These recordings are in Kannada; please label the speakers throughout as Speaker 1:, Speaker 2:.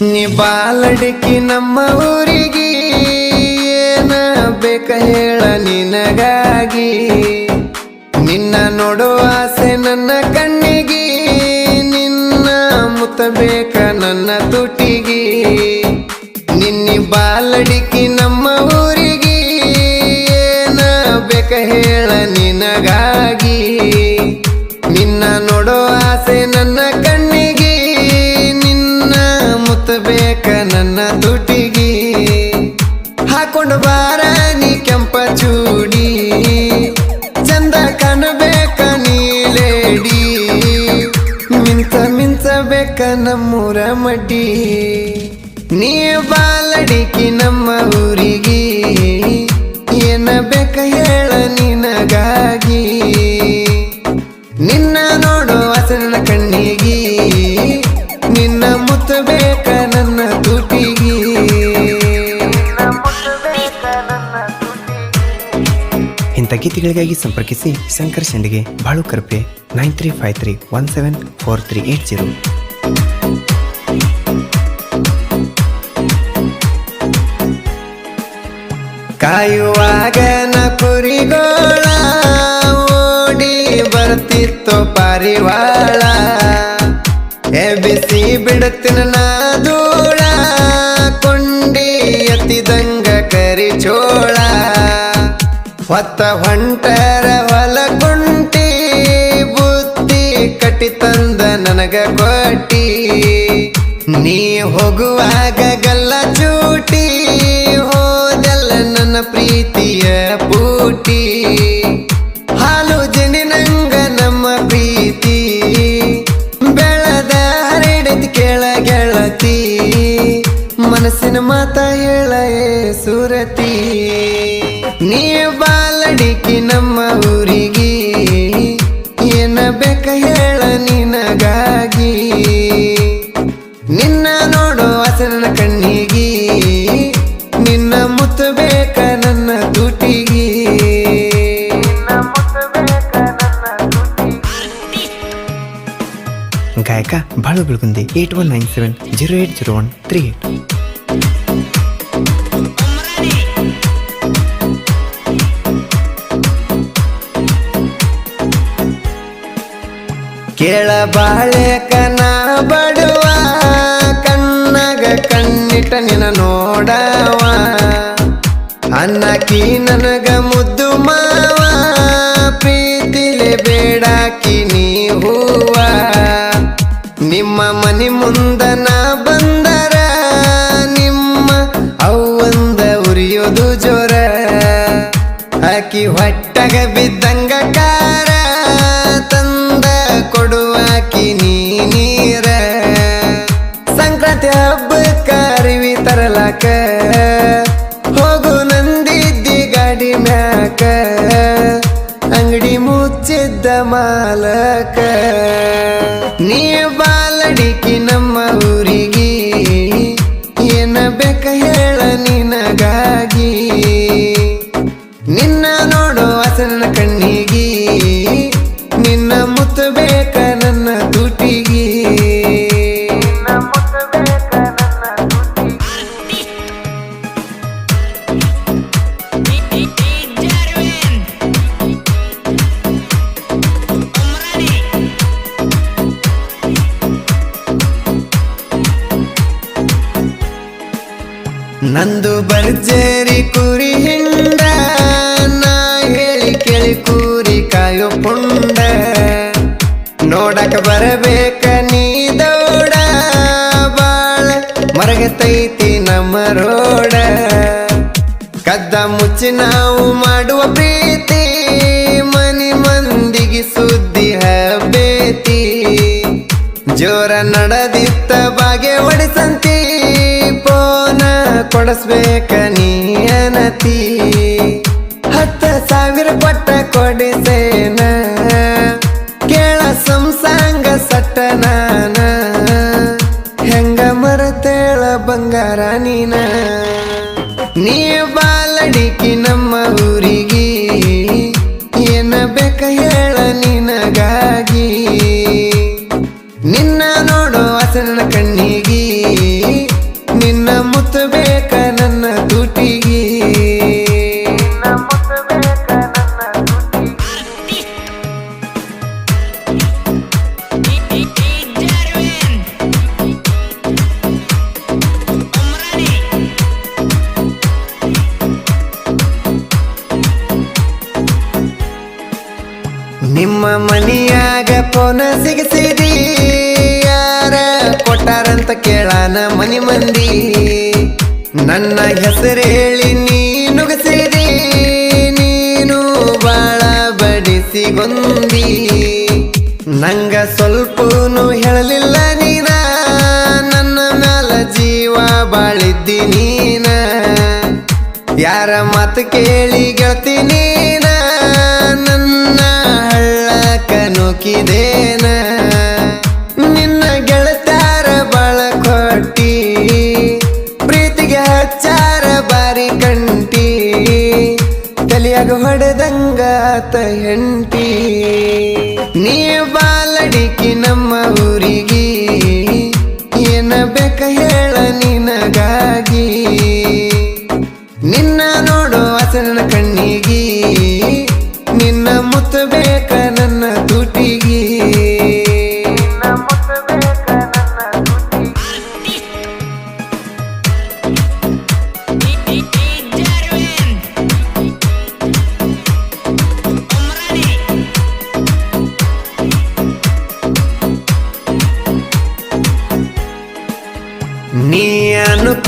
Speaker 1: ನೀ ಬಾಲಡಿಕಿ ನಮ್ಮ ಊರಿಗೆ ಏನ ಬೇಕ ಹೇಳ ನಿನಗಾಗಿ? ನಿನ್ನ ನೋಡೋ ಆಸೆ ನನ್ನ ಕಣ್ಣಿಗೆ, ನಿನ್ನ ಮುತ್ತಬೇಕ ನನ್ನ ತುಟಿಗೆ. ನಿನ್ನಿ ಬಾಲಡಿಕಿ ಹಾಕೊಂಡು ಬಾರ, ನೀ ಕೆಂಪ ಚೂಡಿ. ಚಂದ ಕಾಣಬೇಕ ನೀಲೇಡಿ ಮಿಂತ ಮಿಂಚಬೇಕ ನಮ್ಮೂರ ಮಡ್ಡಿ ನೀ ಬಾಲಡಿಕಿ ನಮ್ಮ ಊರಿಗೆ.
Speaker 2: ಇಂಥ ಗೀತೆಗಳಿಗಾಗಿ ಸಂಪರ್ಕಿಸಿ Shankar Shandige Balu Karpe nine three five three one seven four three eight zero.
Speaker 1: ಕಾಯುವಾಗ ಕುರಿಗೋಳ ಓಡಿ ಬರ್ತಿತ್ತು ಪಾರಿವಾಳ. ಎಬಿಸಿ ಬಿಡುತ್ತಿನ ನಾ ಹೊತ್ತ ಹೊಂಟರ ಹೊಲ ಕುಂಟಿ ಬುದ್ಧಿ ಕಟ್ಟಿ ತಂದ ನನಗ ಕೊಟ್ಟಿ ನೀ ಹೋಗುವಾಗ ಗಲ್ಲ ಚೂಟಿ, ಹೋದೆಲ್ಲ ನನ್ನ ಪ್ರೀತಿಯ ಪೂಟಿ. ಹಾಲು ಜನಿನಂಗ ನಮ್ಮ ಪ್ರೀತಿ, ಬೆಳದ ಹರಡಿದ ಕೇಳ ಗೆಳತಿ. ಮನಸ್ಸಿನ ಮಾತ ಹೇಳ ಸುರತಿ.
Speaker 2: ಗಾಯಕ Balu Belagundi eight one nine seven zero eight zero one three eight.
Speaker 1: ಕೇಳ ಬಾಳೆಕನ ಬಡುವ, ಕಣ್ಣಗ ಕಣ್ಣಿಟ ನಿನ ನೋಡವ. ಅನ್ನಕಿ ನನಗ ಮುದ್ದು ಮಾವ, ಪ್ರೀತಿಲೆ ಬೇಡಾಕಿ ಆಕಿ ಹೊಟ್ಟಗ ಬಿದ್ದಂಗ ಕಾರ ತಂದ ಕೊಡುವಾಕಿ ನೀ ನೀರ. ಸಂಕ್ರಾಂತಿ ಹಬ್ಬ ಅರಿವಿ ತರಲಾಕ. ಹೋಗು ನಂದಿದ್ದಿ ಗಾಡಿ ಮ್ಯಾಕ. ಅಂಗಡಿ ಮುಚ್ಚಿದ್ದ ಮಾಲಕ. ನೀ ನಿನ್ನ ನೋಡೋ ಹಸನ ಕಣ್ಣಿಗೆ. ನಿನ್ನ ಮುತ್ತು ಬೇಕ ನನ್ನ ತುಟಿಗೆ. ನಂದು ಬರ್ಜೇರಿ ಕುರಿ ನೋಡಕ ಬರಬೇಕ ನೀ ದೌಡ, ಬಾಳ ಮರಗತೈತಿ ನಮ್ಮ ರೋಡ. ಕದ್ದ ಮುಚ್ಚಿ ನಾವು ಮಾಡುವ ಪ್ರೀತಿ, ಮನಿ ಮಂದಿಗೆ ಸುದ್ದಿ ಹಬೇತಿ. ಜೋರ ನಡೆದಿತ್ತ ಬಾಗೆ ಒಡಿಸಂತಿ ಪೋನ ಕೊಡಸ್ಬೇಕ ನೀ ಅನತಿ. ಹತ್ತ ಸಾವಿರ ಪಟ್ಟ ಕೊಡಿಸೇನ ಬಂಗಾರ ನೀನ. ನೀ ಬಾಲಡಿಕಿ ನಮ್ಮ ಊರಿಗೆ. ಏನ ಬೇಕ ಹೇಳ ನಿನಗಾಗಿ. ನಿನ್ನ ನೋಡೋ ಅಸನ ಕಣ್ಣಿಗೆ. ಮನ್ಯಾಗ ಫೋನ ಸಿಗಸಿದಿ? ಯಾರ ಕೊಟ್ಟಾರಂತ ಕೇಳಾನ ಮನಿ ಮಂದಿ. ನನ್ನ ಹೆಸರು ಹೇಳಿ ನೀ ನುಗ್ಸಿದಿ? ನೀನು ಬಾಳ ಬಡಿಸಿಗೊಂದಿ. ನಂಗ ಸ್ವಲ್ಪನು ಹೇಳಲಿಲ್ಲ ನೀನ. ನನ್ನ ಮ್ಯಾಲ ಜೀವ ಬಾಳಿದ್ದಿ ನೀನ. ಯಾರ ಮಾತು ಕೇಳಿ ಗೆಳತಿ ನೀನ. ನುಕಿದೇನ ನಿನ್ನ ಗೆಳತಾರ ಬಾಳ ಕೊಟ್ಟಿ. ಪ್ರೀತಿಗೆ ಹಚ್ಚಾರ ಬಾರಿ ಕಂಟಿ. ತಲಿಯಾಗ ಹೊಡೆದಂಗಾತ ಹೆಂಟಿ ನೀ ಬಾಲಡಿಕಿ ನಮ್ಮ ಊರಿಗೆ. ಏನ ಬೇಕ ಹೇಳ ನಿನಗಾಗಿ. ನಿನ್ನ ನೋಡೋ ಆತನ ಕಣ್ಣಿಗಿ. ನಿನ್ನ ಮುತ್ತು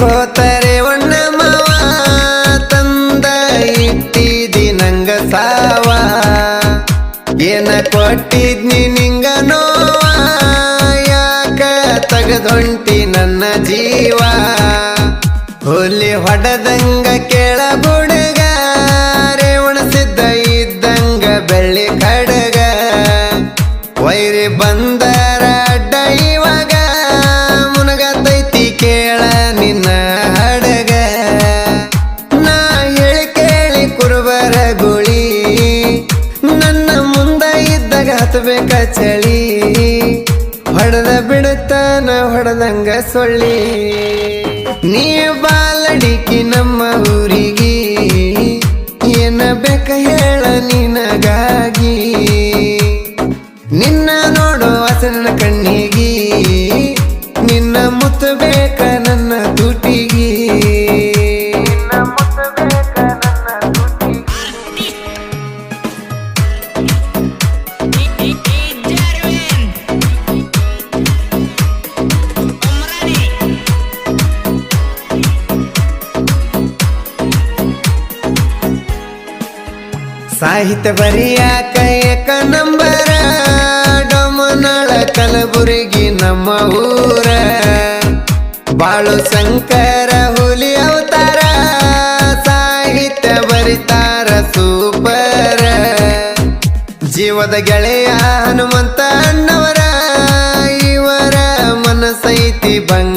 Speaker 1: ಅನ್ಕೋತಾರೆ ಒಣ್ಣ ಮಾವ ತಂದ ಇಟ್ಟಿದಿ ನಂಗ ಸಾವ. ಏನ ಕೊಟ್ಟಿದ್ನಿ ನಿಂಗ ನೋವ? ಯಾಕ ತಗದೊಂಟಿ ನನ್ನ ಜೀವ? ಹುಲಿ ಹೊಡೆದಂಗ ಹೊಡೆದಂಗ ಸೊಳ್ಳಿ. ನೀ ಬಾಲಡಿಕಿ ನಮ್ಮ ಊರಿಗೆ. ಏನ ಬೇಕ ಹೇಳ ನಿನಗಾಗಿ ಸಾಹಿತ್ಯ ಬರಿಯಾಕ ಕೈಯಕ ನಂಬರ ಡೊಮನಳ ಕಲಬುರಗಿ ನಮ್ಮ ಊರ. ಬಾಳು ಶಂಕರ ಹುಲಿ ಅವತಾರ, ಸಾಹಿತ್ಯ ಬರಿತಾರ ಸೂಪರ. ಜೀವದ ಗೆಳೆಯ ಹನುಮಂತ ಅಣ್ಣವರ, ಇವರ ಮನಸೈತಿ ಬಂಗ